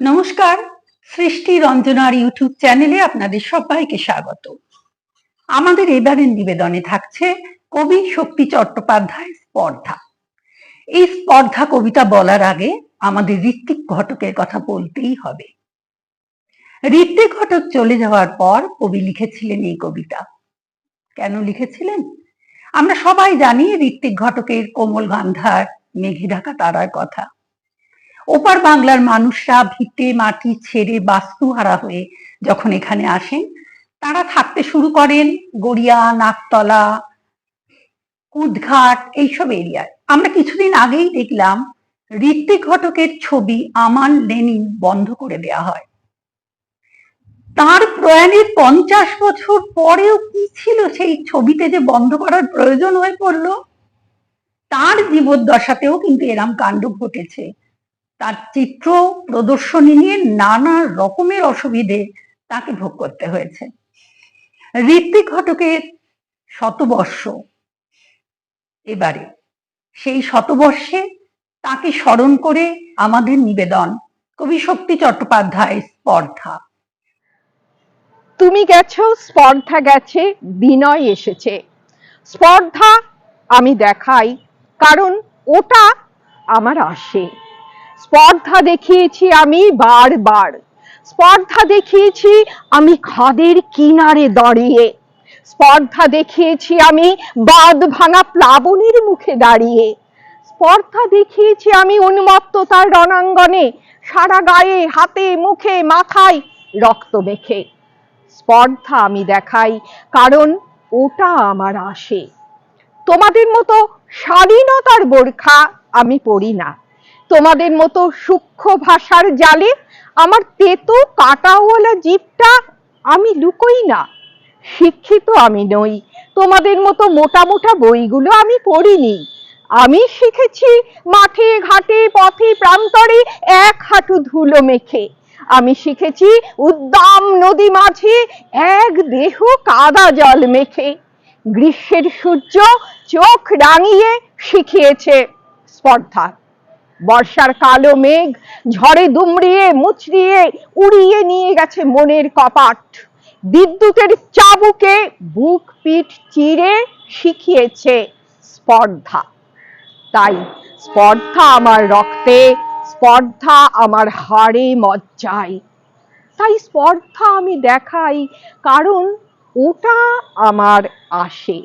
নমস্কার, সৃষ্টি রঞ্জনার ইউটিউব চ্যানেলে আপনাদের সবাইকে স্বাগত। আমাদের এবারের নিবেদনে থাকছে কবি শক্তি চট্টোপাধ্যায় স্পর্ধা। এই স্পর্ধা কবিতা বলার আগে আমাদের ঋত্বিক ঘটকের কথা বলতেই হবে। ঋত্বিক ঘটক চলে যাওয়ার পর কবি লিখেছিলেন এই কবিতা। কেন লিখেছিলেন? আমরা সবাই জানি ঋত্বিক ঘটকের কোমল গান্ধার মেঘে ঢাকা তারার কথা। ওপার বাংলার মানুষরা ভিটে, মাটি ছেড়ে বাস্তুহারা হয়ে যখন এখানে আসেন, তারা থাকতে শুরু করেন গড়িয়া নাকতলা কুদঘাট এইসব এরিয়ায়। আমরা কিছুদিন আগেই দেখলাম, ঋত্বিক ঘটকের ছবি আমান লেনিন বন্ধ করে দেয়া হয়। তার প্রয়াণের পঞ্চাশ বছর পরেও কি ছিল সেই ছবিতে যে বন্ধ করার প্রয়োজন হয়ে পড়ল? তার জীবদ্দশাতেও কিন্তু এরম কাণ্ড ঘটেছে। তার চিত্র প্রদর্শনী নিয়ে নানা রকমের অসুবিধে তাকে ভোগ করতে হয়েছে। ঋত্বিক ঘটকের শতবর্ষ এবারে। সেই শতবর্ষে তাকে স্মরণ করে আমাদের নিবেদন কবি শক্তি চট্টোপাধ্যায় স্পর্ধা। তুমি গেছো, স্পর্ধা গেছে, বিনয় এসেছে। স্পর্ধা আমি দেখাই, কারণ ওটা আমার আসে। স্পর্ধা দেখিয়েছি আমি বারবার। স্পর্ধা দেখিয়েছি আমি খাদের কিনারে দাঁড়িয়ে। স্পর্ধা দেখিয়েছি আমি বাঁধ ভাঙা প্লাবনের মুখে দাঁড়িয়ে। স্পর্ধা দেখিয়েছি আমি উন্মত্ততার রণাঙ্গনে, সারা গায়ে, হাতে, মুখে, মাথায় রক্ত মেখে। স্পর্ধা আমি দেখাই কারণ ওটা আমার আসে। তোমাদের মতো স্বাধীনতার বোরখা আমি পড়ি না। তোমাদের মতো সূক্ষ্ম ভাষার জালে আমার তেতো কাটাওয়ালা জীবটা আমি লুকোই না। শিক্ষিত আমি নই। তোমাদের মতো মোটা মোটা বইগুলো আমি পড়িনি। আমি শিখেছি মাঠে, ঘাটে, পথে, প্রান্তরে এক হাঁটু ধুলো মেখে। আমি শিখেছি উদ্দাম নদী মাঝে এক দেহ কাদা জল মেখে। গ্রীষ্মের সূর্য চোখ রাঙিয়ে শিখিয়েছে স্পর্ধা। বর্ষার কালো মেঘ ঝড়ে দুমড়িয়ে মুচড়িয়ে উড়িয়ে নিয়ে গেছে মনের কপাট। বিদ্যুতের চাবুকে বুক পিঠ চিরে শিখিয়েছে স্পর্ধা। তাই স্পর্ধা আমার রক্তে, স্পর্ধা আমার হাড়ে মজ্জায়। তাই স্পর্ধা আমি দেখাই, কারণ ওটা আমার আসে।